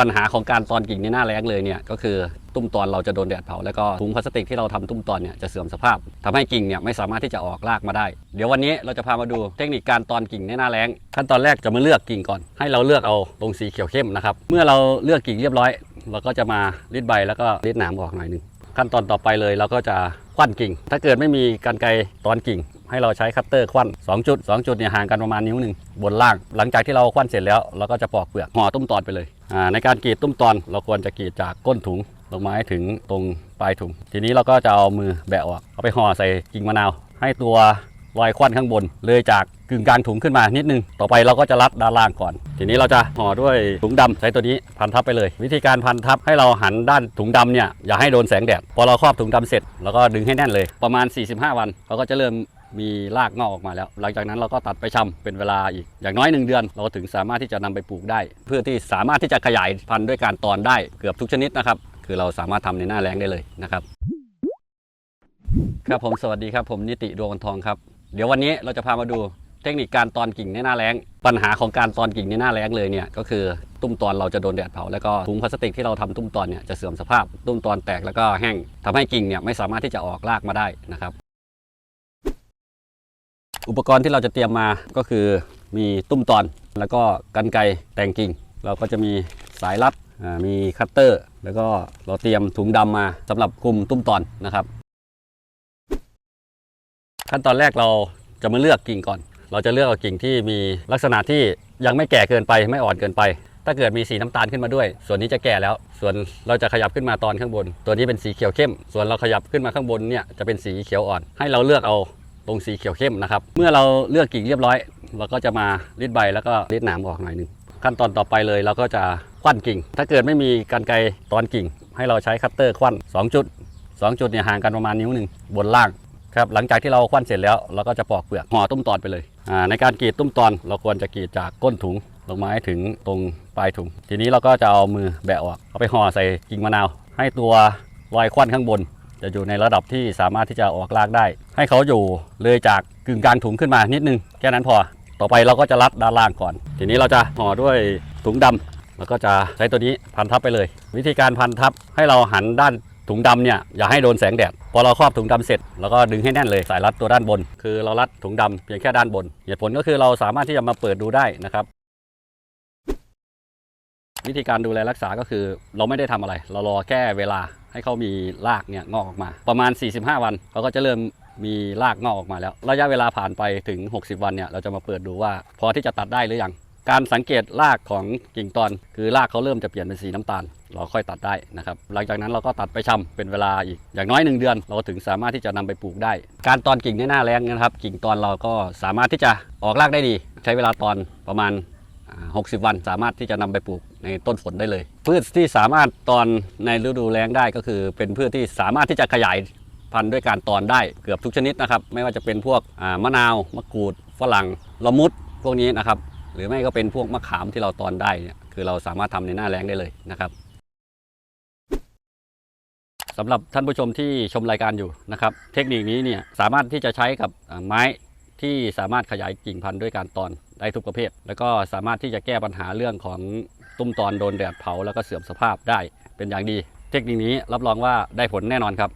ปัญหาของการตอนกิ่งในหน้าแล้งเลยเนี่ยก็คือตุ้มตอนเราจะโดนแดดเผาแล้วก็ถุงพลาสติกที่เราทำตุ้มตอนเนี่ยจะเสื่อมสภาพทำให้กิ่งเนี่ยไม่สามารถที่จะออกรากมาได้ เดี๋ยววันนี้เราจะพามาดูเทคนิคการตอนกิ่งในหน้าแล้งขั้นตอนแรกจะมาเลือกกิ่งก่อน ให้เราเลือกเอาตรงสีเขียวเข้มนะครับเมื่อเราเลือกกิ่งเรียบร้อย เราก็จะมารีดใบแล้วก็รีดหนามออกหน่อยนึงขั้นตอนต่อไปเลยเราก็จะควันกิ่ง ถ้าเกิดไม่มีการไกตอนกิ่ง ให้เราใช้คัตเตอร์ควัน2จุด2จุดเนี่ยห่างกันประมาณนิ้วหนึ่งบนล่าง หลังจากที่เราควันเสร็จแล้วเราก็จะปอกเปลือกห่อตุ้มตอนไปเลยในการกรีดตุ้มตอน เราควรจะกรีดจากก้นถุงลงมาให้ถึงตรงปลายถุง ทีนี้เราก็จะเอามือแบะออกเอาไปห่อใส่กิ่งมะนาว ให้ตัวรอยควันข้างบน เลยจากกึ่งกลางถุงขึ้นมานิดนึง ต่อไปเราก็จะรัดด้านล่างก่อน ทีนี้เราจะห่อด้วยถุงดำใช้ตัวนี้พันทับไปเลย วิธีการพันทับให้เราหันด้านถุงดำเนี่ยอย่าให้โดนแสงแดด พอเราครอบถุงดำเสร็จเราก็ดึงให้แน่นเลย ประมาณ 45 วันเราก็จะเริ่ม มีรากงอกออกมาแล้ว หลังจากนั้นเราก็ตัดไปชำเป็นเวลาอีกอย่างน้อย 1 เดือน เราก็ถึงสามารถที่จะนำไปปลูกได้ เพื่อที่สามารถที่จะขยายพันธุ์ด้วยการตอนได้เกือบทุกชนิดนะครับ คือเราสามารถทำในหน้าแรงได้เลยนะครับ ครับผมสวัสดีครับผมนิติดวงทองครับ เดี๋ยววันนี้เราจะพามาดูเทคนิคการตอนกิ่งในหน้าแล้ง ปัญหาของการตอนกิ่งในหน้าแล้งเลยเนี่ยก็คือตุ้มตอนเราจะโดนแดดเผาแล้วก็ถุงพลาสติกที่เราทำตุ้มตอนเนี่ยจะเสื่อมสภาพ ตุ้มตอนแตกแล้วก็แห้งทำให้กิ่งเนี่ยไม่สามารถที่จะออกรากมาได้นะครับ อุปกรณ์ที่เราจะเตรียมมาก็คือมีตุ้มตอน แล้วก็กันไกรแต่งกิ่ง เราก็จะมีสายรัดมีคัตเตอร์ แล้วก็เราเตรียมถุงดำมาสำหรับคลุมตุ้มตอนนะครับ ขั้นตอนแรกเราจะมาเลือกกิ่งก่อน เราจะเลือกเอากิ่งที่มีลักษณะที่ยังไม่แก่เกินไปไม่อ่อนเกินไป ถ้าเกิดมีสีน้ำตาลขึ้นมาด้วย ส่วนนี้จะแก่แล้ว ส่วนเราจะขยับขึ้นมาตอนข้างบน ตัวนี้เป็นสีเขียวเข้ม ส่วนเราขยับขึ้นมาข้างบนเนี่ยจะเป็นสีเขียวอ่อน ให้เราเลือกเอา ตรงสีเขียวเข้มนะครับ เมื่อเราเลือกกิ่งเรียบร้อย เราก็จะมารีดใบแล้วก็รีดหนามออกหน่อยหนึงขั้นตอนต่อไปเลยเราก็จะควันกิ่ง ถ้าเกิดไม่มีการไกรตอนกิ่ง ให้เราใช้คัตเตอร์ควัน2จุด2จุดเนี่ยห่างกันประมาณนิ้วหนึ่งบนล่างครับหลังจากที่เราควันเสร็จแล้วเราก็จะปอกเปลือกห่อตุ้มตอนไปเลยในการกรีดตุ้มตอน เราควรจะกรีดจากก้นถุงลงมาให้ถึงตรงปลายถุง ทีนี้เราก็จะเอามือแบะออกเอาไปห่อใส่กิ่งมะนาว ให้ตัวรอยควันข้างบน จะอยู่ในระดับที่สามารถที่จะออกรากได้ ให้เขาอยู่เลยจากกึ่งกลางถุงขึ้นมานิดนึงแค่นั้นพอ ต่อไปเราก็จะรัดด้านล่างก่อน ทีนี้เราจะห่อด้วยถุงดำแล้วก็จะใช้ตัวนี้พันทับไปเลย วิธีการพันทับให้เราหันด้านถุงดำเนี่ยอย่าให้โดนแสงแดดพอเราครอบถุงดำเสร็จเราก็ดึงให้แน่นเลยสายรัดตัวด้านบน คือเรารัดถุงดำเพียงแค่ด้านบนเหตุผลก็คือเราสามารถที่จะมาเปิดดูได้นะครับวิธีการดูแลรักษาก็คือเราไม่ได้ทำอะไร เรารอแค่เวลา ให้เขามีรากเนี่ยงอกออกมา ประมาณ 45 วันเขาก็จะเริ่มมีรากงอกออกมาแล้ว ระยะเวลาผ่านไปถึง 60 วันเนี่ยเราจะมาเปิดดูว่า พอที่จะตัดได้หรือยังการสังเกตรากของกิ่งตอน คือรากเขาเริ่มจะเปลี่ยนเป็นสีน้ำตาล เราค่อยตัดได้นะครับ หลังจากนั้นเราก็ตัดไปชำเป็นเวลาอีกอย่างน้อย 1 เดือน เราก็ถึงสามารถที่จะนำไปปลูกได้ การตอนกิ่งในหน้าแรงนะครับ กิ่งตอนเราก็สามารถที่จะออกรากได้ดี ใช้เวลาตอนประมาณ 60 วัน สามารถที่จะนำไปปลูก ในต้นฝนได้เลย พืชที่สามารถตอนในฤดูแล้งได้ก็คือ เป็นพืชที่สามารถที่จะขยายพันธุ์ด้วยการตอนได้เกือบทุกชนิดนะครับ ไม่ว่าจะเป็นพวกมะนาวมะกรูดฝรั่งละมุดพวกนี้นะครับ หรือไม่ก็เป็นพวกมะขามที่เราตอนได้เนี่ยคือเราสามารถทำในหน้าแล้งได้เลยนะครับสำหรับท่านผู้ชมที่ชมรายการอยู่นะครับ เทคนิคนี้เนี่ยสามารถที่จะใช้กับไม้ที่สามารถขยายกิ่งพันธุ์ด้วยการตอนได้ทุกประเภท แล้วก็สามารถที่จะแก้ปัญหาเรื่องของ ตุ้มตอนโดนแดดเผาแล้วก็เสื่อมสภาพได้เป็นอย่างดี เทคนิคนี้รับรองว่าได้ผลแน่นอนครับ